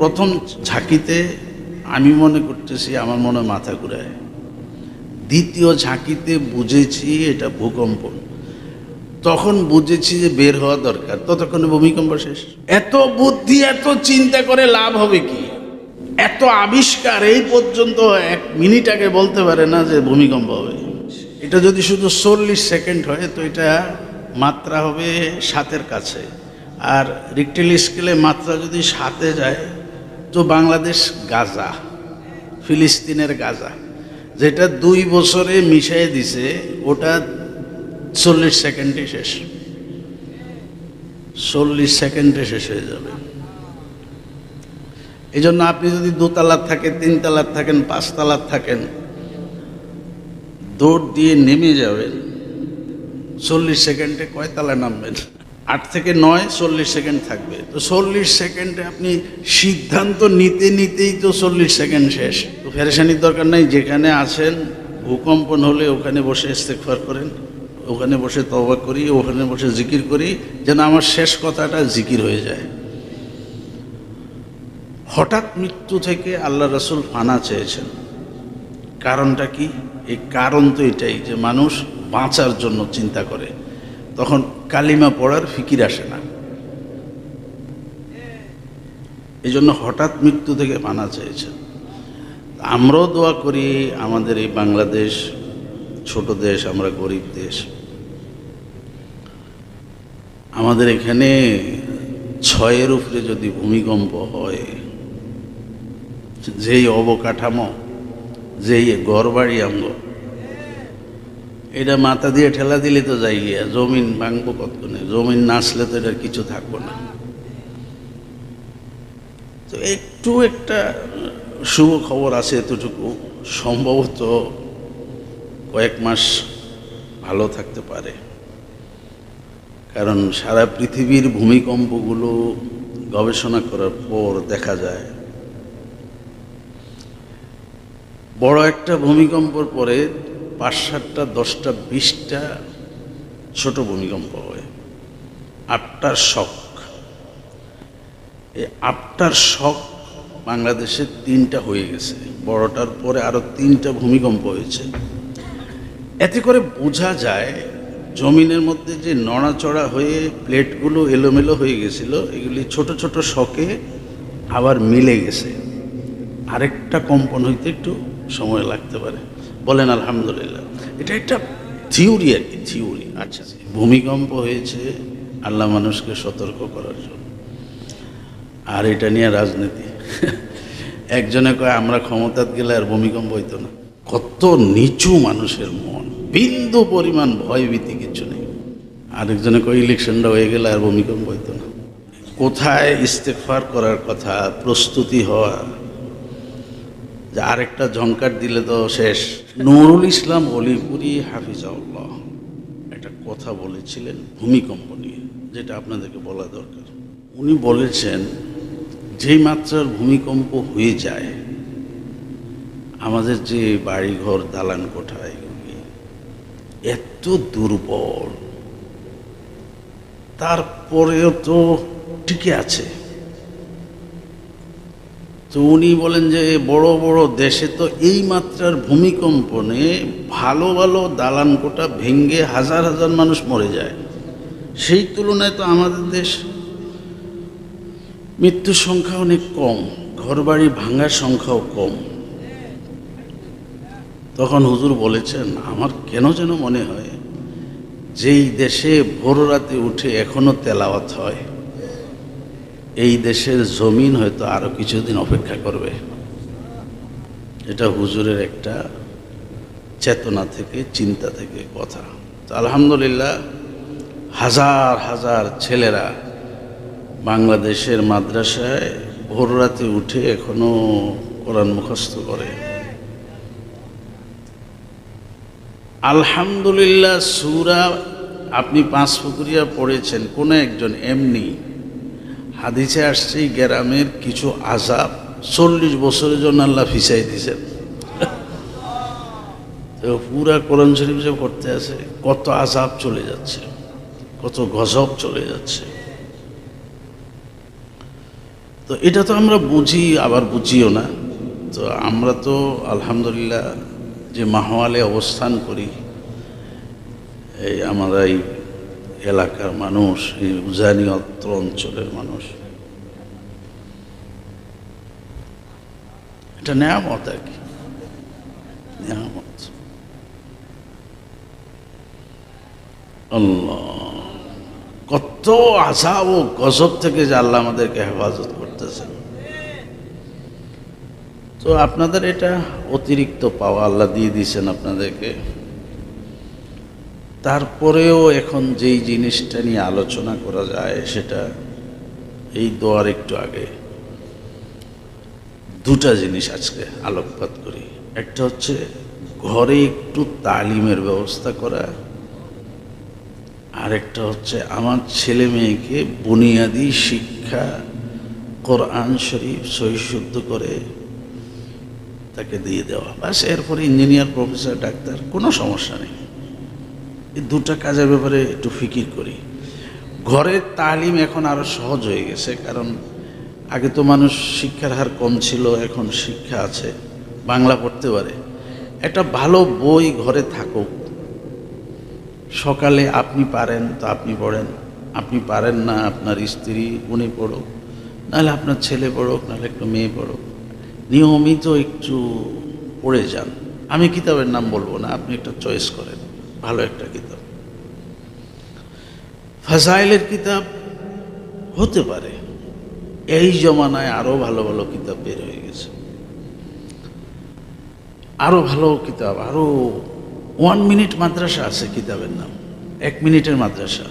প্রথম ঝাঁকিতে আমি মনে করতেছি আমার মনে মাথা ঘুরায়। দ্বিতীয় ঝাঁকিতে বুঝেছি এটা ভূকম্প। তখন বুঝেছি যে বের হওয়া দরকার। ততক্ষণে ভূমিকম্প শেষ। এত বুদ্ধি, এত চিন্তা করে লাভ হবে কি? এত আবিষ্কার এই পর্যন্ত এক মিনিট আগে বলতে পারে না যে ভূমিকম্প হবে। এটা যদি শুধু চল্লিশ সেকেন্ড হয়, তো এটা মাত্রা হবে সাতের কাছে। আর রিক্টেল স্কেলে মাত্রা যদি সাতে যায় তো বাংলাদেশ গাজা, ফিলিস্তিনের গাজা, যেটা দুই বছরে মিশিয়ে দিছে, ওটা চল্লিশ সেকেন্ডে শেষ। চল্লিশ সেকেন্ডে শেষ হয়ে যাবে। এই জন্য আপনি যদি দোতলার থাকেন তিনতলার থাকেন পাঁচতলার থাকেন, দৌড় দিয়ে নেমে যাবেন, চল্লিশ সেকেন্ডে কয় তলায় নামবেন? আট থেকে নয়, চল্লিশ সেকেন্ড থাকবে। তো চল্লিশ সেকেন্ডে আপনি সিদ্ধান্ত নিতে নিতেই তো চল্লিশ সেকেন্ড শেষ। তো ফেরেশানির দরকার নাই, যেখানে আছেন, ভূকম্পন হলে ওখানে বসে ইস্তেকফার করেন, ওখানে বসে তবা করি, ওখানে বসে জিকির করি, যেন আমার শেষ কথাটা জিকির হয়ে যায়। হঠাৎ মৃত্যু থেকে আল্লাহ রসুল ফানা চেয়েছেন। কারণটা কি? এই কারণ তো এটাই যে মানুষ বাঁচার জন্য চিন্তা করে। তখন কালিমা পড়ার ফিকির আসে না। এই জন্য হঠাৎ মৃত্যু থেকে মানা চেয়েছেন আমরাও দোয়া করি, আমাদের এই বাংলাদেশ ছোট দেশ, আমরা গরিব দেশ। আমাদের এখানে ছয়ের উপরে যদি ভূমিকম্প হয়, যেই অবকাঠামো, যেই ঘরবাড়ি আমগ এটা মাথা দিয়ে ঠেলা দিলে তো যাই গিয়া, জমিন ভাঙবো কতক্ষণে? জমিন নাচলে তো এটার কিছু থাকব না। তো একটু একটা শুভ খবর আছে এতটুকু। সম্ভবত কয়েক মাস ভালো থাকতে পারে। কারণ সারা পৃথিবীর ভূমিকম্পগুলো গবেষণা করার পর দেখা যায়, বড় একটা ভূমিকম্পর পরে পাঁচ সাতটা দশটা, বিশটা ছোট ভূমিকম্প হয়। আটটার শখ এই আটটার শখ বাংলাদেশে তিনটা হয়ে গেছে। বড়টার পরে আরও তিনটা ভূমিকম্প হয়েছে। এতে করে বোঝা যায়, জমিনের মধ্যে যে নড়াচড়া হয়ে প্লেটগুলো এলোমেলো হয়ে গেছিল, এগুলি ছোট ছোট শখে আবার মিলে গেছে। আরেকটা কম্পন হইতে একটু সময় লাগতে পারে। বলেন আলহামদুলিল্লাহ। এটা একটা থিওরি আর কি থিওরি। আচ্ছা ভূমিকম্প হয়েছে আল্লাহ মানুষকে সতর্ক করার জন্য। আর এটা নিয়ে রাজনীতি। একজনে কয় আমরা ক্ষমতাত গেলে আর ভূমিকম্প হইতো না। কত নিচু মানুষের মন বিন্দু পরিমাণ ভয় ভীতি কিছু নেই। আরেকজনে কয় ইলেকশনটা হয়ে গেলে আর ভূমিকম্প হইতো না। কোথায় ইস্তেফার করার কথা প্রস্তুতি হওয়া যে আরেকটা ঝঙ্কার দিলে তো শেষ। নুরুল ইসলাম অলিপুরি হাফিজাউল্লাহ। একটা কথা বলেছিলেন ভূমিকম্প নিয়ে, যেটা আপনাদেরকে বলা দরকার। উনি বলেছেন, যেই মাত্রার ভূমিকম্প হয়ে যায়, আমাদের যে বাড়িঘর দালান কোঠা এগুলি এত দুর্বল, তারপরেও তো টিকে আছে। তো উনি বলেন যে বড় বড় দেশে তো এই মাত্রার ভূমিকম্পনে ভালো ভালো দালান কোটা ভেঙ্গে হাজার হাজার মানুষ মরে যায়। সেই তুলনায় তো আমাদের দেশ মৃত্যুর সংখ্যা অনেক কম, ঘরবাড়ি ভাঙার সংখ্যাও কম। তখন হুজুর বলেছেন, আমার কেন যেন মনে হয়, যেই দেশে ভোর রাতে উঠে এখনও তেলাওয়াত হয়। এই দেশের জমিন হয়তো আরও কিছুদিন অপেক্ষা করবে। এটা হুজুরের একটা চেতনা থেকে, চিন্তা থেকে কথা। তো আলহামদুলিল্লাহ, হাজার হাজার ছেলেরা বাংলাদেশের মাদ্রাসায় ভোর রাতে উঠে এখনও কোরআন মুখস্থ করে। আলহামদুলিল্লাহ, সুরা আপনি পাঁচ পুকুরিয়া পড়েছেন, কোনো একজন এমনি হাদিসে আসছে গ্রামের কিছু আজাব চল্লিশ বছরের জন্য আল্লাহ ফিসাই দিয়েছেন। তো পুরা কোরআন শরীফ যে পড়তে আছে, কত আজাব চলে যাচ্ছে, কত গজব চলে যাচ্ছে। তো তো এটা তো আমরা বুঝি, আবার বুঝিও না। তো আমরা তো আলহামদুলিল্লাহ যে মাহওয়ালে অবস্থান করি, এই আমরা এই এলাকার মানুষ, এই উজানি অত্র অঞ্চলের মানুষ। এটা নেয়ামত আর কি? নেয়ামত। কত আশা ও গজব থেকে যে আল্লাহ আমাদেরকে হেফাজত করতেছেন। তো আপনাদের এটা অতিরিক্ত পাওয়া আল্লাহ দিয়ে দিয়েছেন আপনাদেরকে। তারপরেও এখন যেই জিনিসটা নিয়ে আলোচনা করা যায় সেটা এই দোয়ার একটু আগে। দুটা জিনিস আজকে আলোকপাত করি। একটা হচ্ছে ঘরে একটু তালিমের ব্যবস্থা করা। আরেকটা হচ্ছে আমার ছেলে মেয়েকে বুনিয়াদি শিক্ষা, কোরআন শরীফ সহিশুদ্ধ করে তাকে দিয়ে দেওয়া। বাস এরপরে ইঞ্জিনিয়ার, প্রফেসর, ডাক্তার, কোনো সমস্যা নেই। এই দুটা কাজের ব্যাপারে একটু ফিকির করি। ঘরের তালিম এখন আরও সহজ হয়ে গেছে, কারণ আগে তো মানুষ শিক্ষার হার কম ছিল, এখন শিক্ষা আছে, বাংলা পড়তে পারে। একটা ভালো বই ঘরে থাকুক। সকালে আপনি পারেন তো আপনি পড়েন, আপনি পারেন না আপনার স্ত্রী, উনি পড়ুক, নাহলে আপনার ছেলে পড়ুক, নাহলে একটু মেয়ে পড়ুক। নিয়মিত একটু পড়ে যান। আমি কিতাবের নাম বলব না, আপনি একটা চয়েস করেন। ভালো একটা কিতাব। ফাজাইলের কিতাব হতে পারে। এই জমানায় আরও ভালো ভালো কিতাব বের হয়ে গেছে। আরও ভালো কিতাব আরও ওয়ান মিনিট মাদ্রাসা আছে কিতাবের নাম। এক মিনিটের মাদ্রাসা।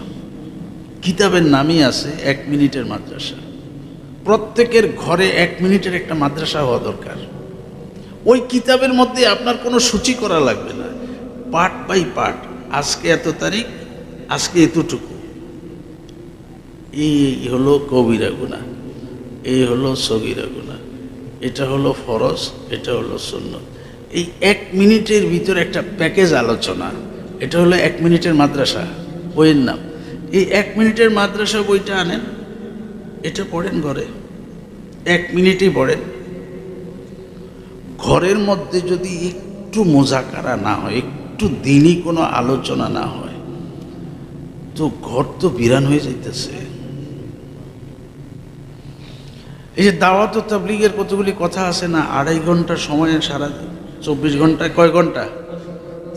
কিতাবের নামই আছে এক মিনিটের মাদ্রাসা। প্রত্যেকের ঘরে এক মিনিটের একটা মাদ্রাসা হওয়া দরকার। ওই কিতাবের মধ্যে আপনার কোনো সূচি করা লাগবে না। পার্ট বাই পার্ট, আজকে এত তারিখ, আজকে এতটুকু। এই হলো কবিরা গুণা, এই হলো সগিরা গুণা। এটা হলো ফরজ, এটা হলো সুন্নত। এই এক মিনিটের ভিতর একটা প্যাকেজ আলোচনা, এটা হলো এক মিনিটের মাদ্রাসা, বইয়ের নাম। এই এক মিনিটের মাদ্রাসা বইটা আনেন, এটা পড়েন ঘরে। এক মিনিটই পড়েন। ঘরের মধ্যে যদি একটু মোজাকারা না হয় একটু দিনই কোনো আলোচনা না হয়, তো ঘর তো বিরান হয়ে যাইতেছে। এই যে দাওয়াত ও তাবলিগের কতগুলি কথা আছে না, আড়াই ঘণ্টা সময়ে সারা, চব্বিশ ঘন্টায় কয় ঘণ্টা?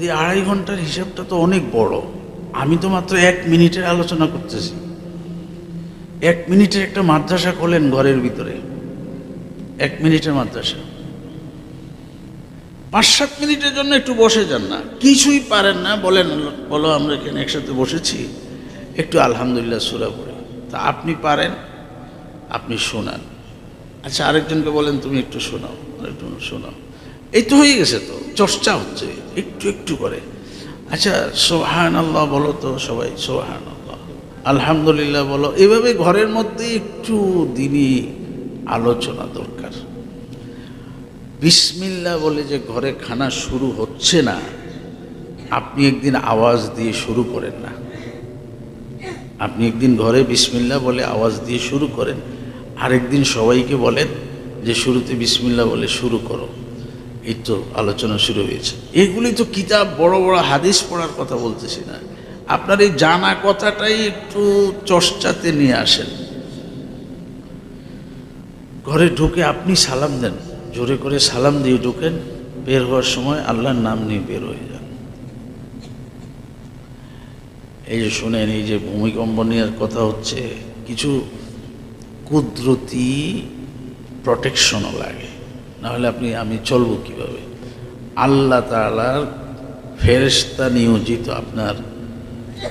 এই আড়াই ঘণ্টার হিসাবটা তো অনেক বড়। আমি তো মাত্র এক মিনিটের আলোচনা করতেছি। এক মিনিটের একটা মাদ্রাসা খোলেন ঘরের ভিতরে। এক মিনিটের মাদ্রাসা। পাঁচ, সাত মিনিটের জন্য একটু বসে যান না। কিছুই পারেন না, বলেন, বলো আমরা এখানে একসাথে বসেছি। একটু আলহামদুলিল্লাহ সুরা পড়ি। তা আপনি পারেন, আপনি শোনান। আচ্ছা আরেকজনকে বলেন, তুমি একটু শোনাও একটু শোনাও। এই তো হয়ে গেছে তো, চর্চা হচ্ছে, একটু একটু করে। আচ্ছা সোহান আল্লাহ বলো তো সবাই সোহান আল্লাহ আলহামদুলিল্লাহ বলো। এভাবে ঘরের মধ্যে একটু দিনই আলোচনা দরকার। বিসমিল্লা বলে যে ঘরে খানা শুরু হচ্ছে না, আপনি একদিন আওয়াজ দিয়ে শুরু করেন না। আপনি একদিন ঘরে বিসমিল্লা বলে আওয়াজ দিয়ে শুরু করেন, আরেকদিন সবাইকে বলেন যে শুরুতে বিসমিল্লা বলে শুরু করো। এই তো আলোচনা শুরু হয়েছে। এগুলি তো কিতাব, বড় বড় হাদিস পড়ার কথা বলতেছি না। আপনার এই জানা কথাটাই একটু চর্চাতে নিয়ে আসেন। ঘরে ঢুকে আপনি সালাম দেন। জোরে করে সালাম দিয়ে ঢুকেন, বের হওয়ার সময় আল্লাহর নাম নিয়ে বের হয়ে যান। এই যে শুনেন, এই যে ভূমিকম্প নেওয়ার কথা হচ্ছে, কিছু কুদরতি প্রটেকশনও লাগে। নাহলে আপনি, আমি চলবো কীভাবে? আল্লাহ তালার ফেরেস্তা নিয়োজিত আপনার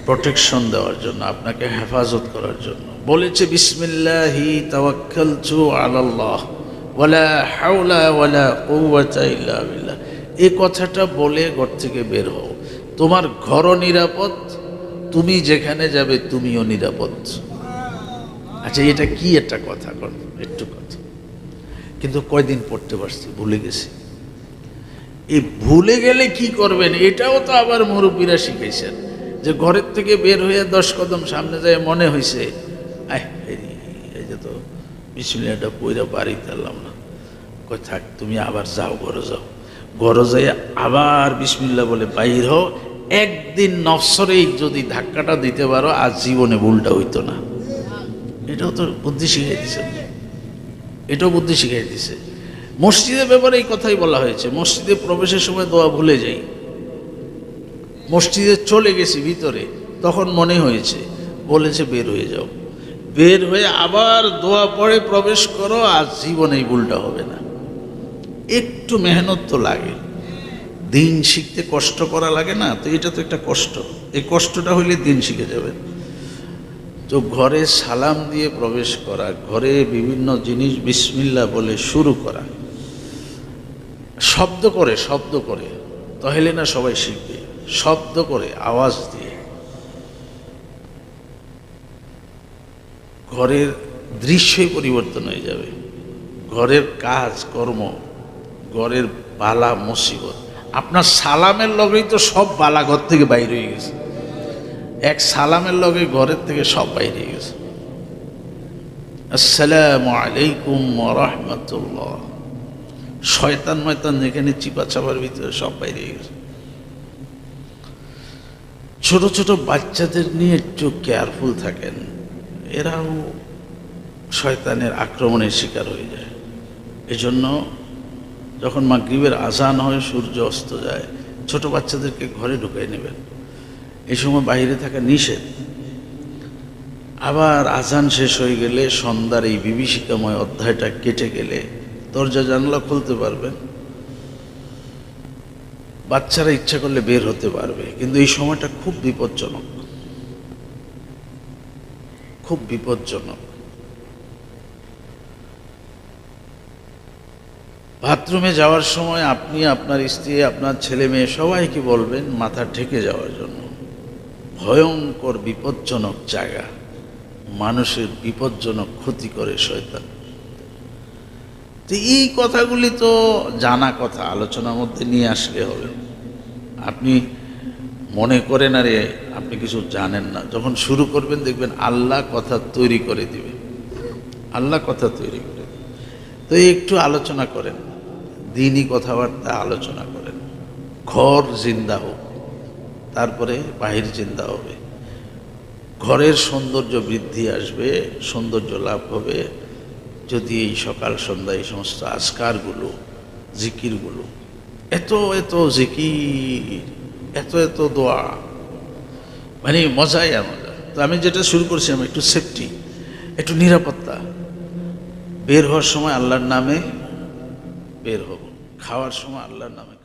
প্রোটেকশন দেওয়ার জন্য, আপনাকে হেফাজত করার জন্য। বলেছে, বিসমিল্লাহি তাওয়াক্কালতু আলাল্লাহ। ওয়ালা হাওলা ওয়ালা কুওয়াতা ইল্লা বিল্লাহ। এই কথাটা বলে ঘর থেকে বের হও। তোমার ঘরও নিরাপদ, তুমি যেখানে যাবে তুমিও নিরাপদ। আচ্ছা এটা কি একটা কথা? কর, একটু কথা। কিন্তু কয়দিন পড়তে পারছি, ভুলে গেছি। এই ভুলে গেলে কি করবেন? এটাও তো আবার মুরব্বীরা শিখেছেন যে ঘরের থেকে বের হয়ে দশ কদম সামনে যায় মনে হয়েছে আহ এই এই যে তো বিসমিল্লাটা পইরা বাড়ি তারলাম না। কয়, থাক, তুমি আবার যাও, ঘরে যাও। ঘরে যাই আবার বিসমিল্লা বলে, বাইর হও, একদিন নফসরেই যদি ধাক্কাটা দিতে পারো আর জীবনে ভুলটা হইতো না। এটাও তো বুদ্ধি শিখিয়ে দিছে। এটাও বুদ্ধি শিখিয়ে দিছে। মসজিদের ব্যাপারে এই কথাই বলা হয়েছে, মসজিদে প্রবেশের সময় দোয়া ভুলে যাই। মসজিদে চলে গেছি ভিতরে, তখন মনে হয়েছে, বলেছে বের হয়ে যাও। বের হয়ে আবার দোয়া পড়ে প্রবেশ করো, আর জীবনে ভুলটা হবে না। একটু মেহনত তো লাগে। দিন শিখতে কষ্ট করা লাগে না, তো এটা তো একটা কষ্ট। এই কষ্টটা হইলে দিন শিখে যাবেন। তো ঘরে সালাম দিয়ে প্রবেশ করা, ঘরে বিভিন্ন জিনিস বিসমিল্লা বলে শুরু করা। শব্দ করে শব্দ করে। তাহলে না সবাই শিখবে। শব্দ করে, আওয়াজ দিয়ে। ঘরের দৃশ্যই পরিবর্তন হয়ে যাবে। ঘরের কাজ, কর্ম, ঘরের বালা, মুসিবত। আপনার সালামের লগেই তো সব বালা ঘর থেকে বাইরে হয়ে গেছে। এক সালামের লগে ঘরের থেকে সব বাইরে গেছে। আসসালামু আলাইকুম রহমতুল্লাহ। শয়তান ময়তান যেখানে চিপা চাপার ভিতরে সব বাইরে গেছে। ছোট ছোট বাচ্চাদের নিয়ে একটু কেয়ারফুল থাকেন। এরাও শয়তানের আক্রমণের শিকার হয়ে যায়। এজন্য যখন মাগরিবের আজান হয়, সূর্য অস্ত যায়, ছোট বাচ্চাদেরকে ঘরে ঢুকাই নেবেন। এই সময় বাইরে থাকা নিষেধ। আবার আজান শেষ হয়ে গেলে সন্ধ্যার এই বিভীষিকাময় অধ্যায়টা কেটে গেলে দরজা জানলা খুলতে পারবেন। বাচ্চারা ইচ্ছা করলে বের হতে পারবে, কিন্তু এই সময়টা খুব বিপজ্জনক। খুব বিপজ্জনক। বাথরুমে যাওয়ার সময় আপনি, আপনার স্ত্রী, আপনার ছেলে মেয়ে সবাইকে বলবেন মাথা ঠেকে যাওয়ার জন্য। ভয়ঙ্কর, বিপজ্জনক জায়গা। মানুষের বিপজ্জনক ক্ষতি করে শয়তান। তো এই কথাগুলি তো জানা কথা, আলোচনার মধ্যে নিয়ে আসলে হবে। আপনি মনে করেন আরে আপনি কিছু জানেন না। যখন শুরু করবেন, দেখবেন আল্লাহ কথা তৈরি করে দিবে। আল্লাহ কথা তৈরি করে তো একটু আলোচনা করেন। দিনই কথাবার্তা আলোচনা করেন। ঘর জিন্দা হোক, তারপরে বাহির চিন্তা হবে। ঘরের সৌন্দর্য বৃদ্ধি আসবে, সৌন্দর্য লাভ হবে। যদি এই সকাল সন্ধ্যা এই সমস্ত আজকারগুলো, জিকিরগুলো, এত এত জিকির এত এত দোয়া। মানে মজাই আর মজা। তো আমি যেটা শুরু করছিলাম একটু সেফটি একটু নিরাপত্তা। বের হওয়ার সময় আল্লাহর নামে বের হব। খাওয়ার সময় আল্লাহর নামে